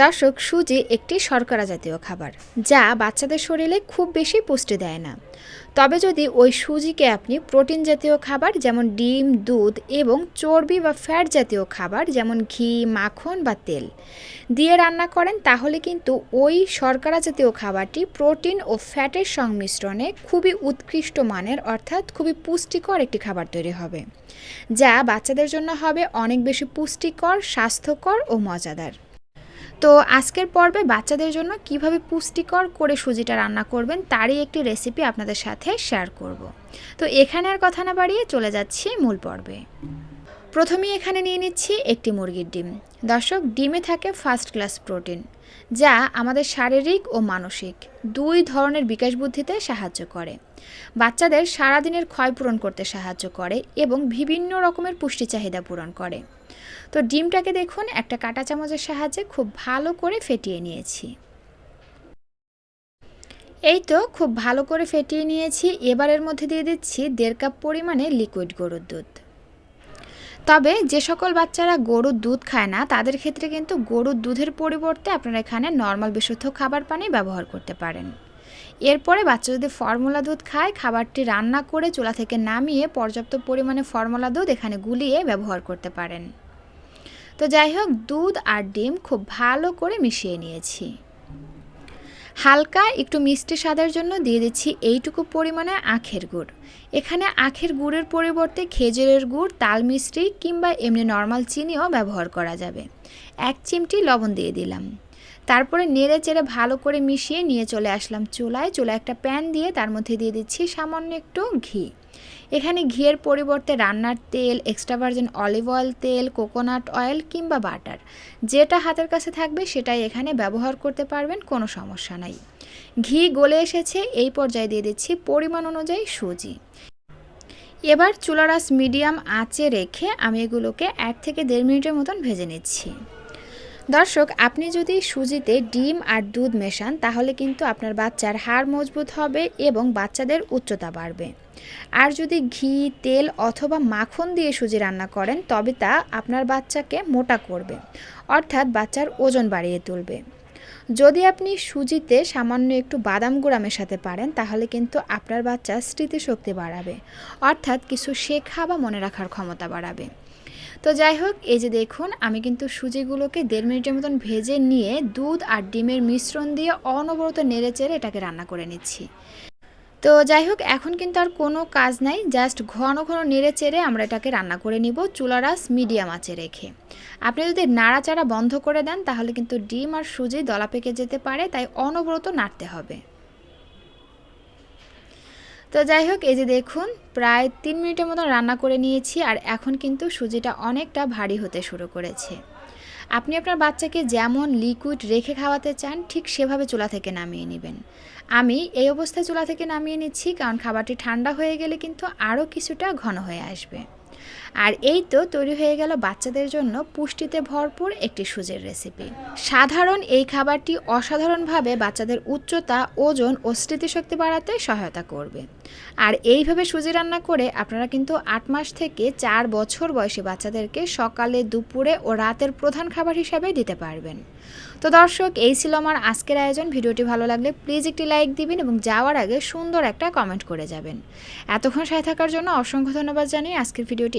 দর্শক, সুজি একটি শর্করা জাতীয় খাবার, যা বাচ্চাদের শরীরে খুব বেশি পুষ্টি দেয় না। তবে যদি ওই সুজিকে আপনি প্রোটিন জাতীয় খাবার যেমন ডিম, দুধ এবং চর্বি বা ফ্যাট জাতীয় খাবার যেমন ঘি, মাখন বা তেল দিয়ে রান্না করেন, তাহলে কিন্তু ওই শর্করা জাতীয় খাবারটি প্রোটিন ও ফ্যাটের সংমিশ্রণে খুবই উৎকৃষ্ট মানের, অর্থাৎ খুবই পুষ্টিকর একটি খাবার তৈরি হবে, যা বাচ্চাদের জন্য হবে অনেক বেশি পুষ্টিকর, স্বাস্থ্যকর ও মজাদার। তো আজকের পর্বে বাচ্চাদের জন্য কীভাবে পুষ্টিকর করে সুজিটা রান্না করবেন তারই একটি রেসিপি আপনাদের সাথে শেয়ার করব। তো এখানে আর কথা না বাড়িয়ে চলে যাচ্ছি মূল পর্বে। প্রথমেই এখানে নিয়ে নিচ্ছি একটি মুরগির ডিম। দর্শক, ডিমে থাকে ফার্স্ট ক্লাস প্রোটিন যা আমাদের শারীরিক ও মানসিক দুই ধরনের বিকাশ বুদ্ধিতে সাহায্য করে। বাচ্চাদের সারাদিনের ক্ষয় পূরণ করতে সাহায্য করে এবং বিভিন্ন রকমের পুষ্টি চাহিদা পূরণ করে। তো ডিমটাকে দেখুন, একটা কাঁটা চামচের সাহায্যে খুব ভালো করে ফেটিয়ে নিয়েছি। এই তো খুব ভালো করে ফেটিয়ে নিয়েছি। এবারের মধ্যে দিয়ে দিচ্ছি দেড় কাপ পরিমাণে লিকুইড গরুর দুধ। তবে যে সকল বাচ্চারা গরুর দুধ খায় না, তাদের ক্ষেত্রে কিন্তু গরুর দুধের পরিবর্তে আপনারা এখানে নর্মাল বিশুদ্ধ খাবার পানি ব্যবহার করতে পারেন। এরপরে বাচ্চা যদি ফর্মুলা দুধ খায়, খাবারটি রান্না করে চুলা থেকে নামিয়ে পর্যাপ্ত পরিমাণে ফর্মুলা দুধ এখানে গুলিয়ে ব্যবহার করতে পারেন। তো যাই হোক, দুধ আর ডিম খুব ভালো করে মিশিয়ে নিয়েছি। হালকা একটু মিষ্টি স্বাদের জন্য দিয়ে দিচ্ছি এইটুকু পরিমাণে আখের গুড়। এখানে আখের গুড়ের পরিবর্তে খেজুরের গুড়, তাল মিষ্টি কিংবা এমনি নর্মাল চিনিও ব্যবহার করা যাবে। এক চিমটি লবণ দিয়ে দিলাম। তারপরে নেড়ে চেড়ে ভালো করে মিশিয়ে নিয়ে চলে আসলাম চুলায়। চুলায় একটা প্যান দিয়ে তার মধ্যে দিয়ে দিচ্ছি সামান্য একটু ঘি। এখানে ঘিয়ের পরিবর্তে রান্নার তেল এক্সট্রা ভার্জিন অলিভ অয়েল তেল কোকোনাট অয়েল কিংবা বাটার যেটা হাতের কাছে থাকবে সেটাই এখানে ব্যবহার করতে পারবেন, কোনো সমস্যা নাই। ঘি গলে এসেছে, এই পর্যায়ে দিয়ে দিচ্ছি পরিমাণ অনুযায়ী সুজি। এবার চুলারাস মিডিয়াম আঁচে রেখে আমি এগুলোকে এক থেকে দেড় মিনিটের মতন ভেজে নিচ্ছি। দর্শক, আপনি যদি সুজিতে ডিম আর দুধ মেশান, তাহলে কিন্তু আপনার বাচ্চার হাড় মজবুত হবে এবং বাচ্চাদের উচ্চতা বাড়বে। আর যদি ঘি, তেল অথবা মাখন দিয়ে সুজি রান্না করেন, তবে তা আপনার বাচ্চাকে মোটা করবে, অর্থাৎ বাচ্চার ওজন বাড়িয়ে তুলবে। যদি আপনি সুজিতে সামান্য একটু বাদাম গুঁড়া মেশাতে পারেন, তাহলে কিন্তু আপনার বাচ্চার স্মৃতিশক্তি বাড়াবে, অর্থাৎ কিছু শেখা বা মনে রাখার ক্ষমতা বাড়াবে। তো যাই হোক, এই যে দেখুন, আমি কিন্তু সুজিগুলোকে দেড় মিনিটের মতন ভেজে নিয়ে দুধ আর ডিমের মিশ্রণ দিয়ে অনবরত নেড়ে চেড়ে এটাকে রান্না করে নিচ্ছি। তো যাই হোক, এখন কিন্তু আর কোনো কাজ নাই, জাস্ট ঘন ঘন নেড়ে চেড়ে আমরা এটাকে রান্না করে নিব চুলারাস মিডিয়াম আঁচে রেখে। আপনি যদি নাড়াচাড়া বন্ধ করে দেন, তাহলে কিন্তু ডিম আর সুজি দলা পেকে যেতে পারে, তাই অনবরত নাড়তে হবে। তো যাই হোক, এই যে দেখুন, প্রায় তিন মিনিটের মতো রান্না করে নিয়েছি আর এখন কিন্তু সুজিটা অনেকটা ভারী হতে শুরু করেছে। আপনি আপনার বাচ্চাকে যেমন লিকুইড রেখে খাওয়াতে চান, ঠিক সেভাবে চুলা থেকে নামিয়ে নেবেন। আমি এই অবস্থায় চুলা থেকে নামিয়ে নিচ্ছি কারণ খাবারটি ঠান্ডা হয়ে গেলে কিন্তু আরও কিছুটা ঘন হয়ে আসবে। আর এই তো তৈরি হয়ে গেল বাচ্চাদের জন্য পুষ্টিতে ভরপুর একটি সুজের রেসিপি সাধারণ এই খাবারটি অসাধারণভাবে বাচ্চাদের উচ্চতা, ওজন ও স্মৃতিশক্তি বাড়াতে সহায়তা করবে। আর এইভাবে সুজি রান্না করে আপনারা কিন্তু আট মাস থেকে চার বছর বয়সী বাচ্চাদেরকে সকালে, দুপুরে ও রাতের প্রধান খাবার হিসাবে দিতে পারবেন। তো দর্শক, এই ছিল আমার আজকের আয়োজন। ভিডিওটি ভালো লাগলে প্লিজ একটি লাইক দিবেন এবং যাওয়ার আগে সুন্দর একটা কমেন্ট করে যাবেন। এতক্ষণ সাথে থাকার জন্য অসংখ্য ধন্যবাদ জানিয়ে আজকের ভিডিওটি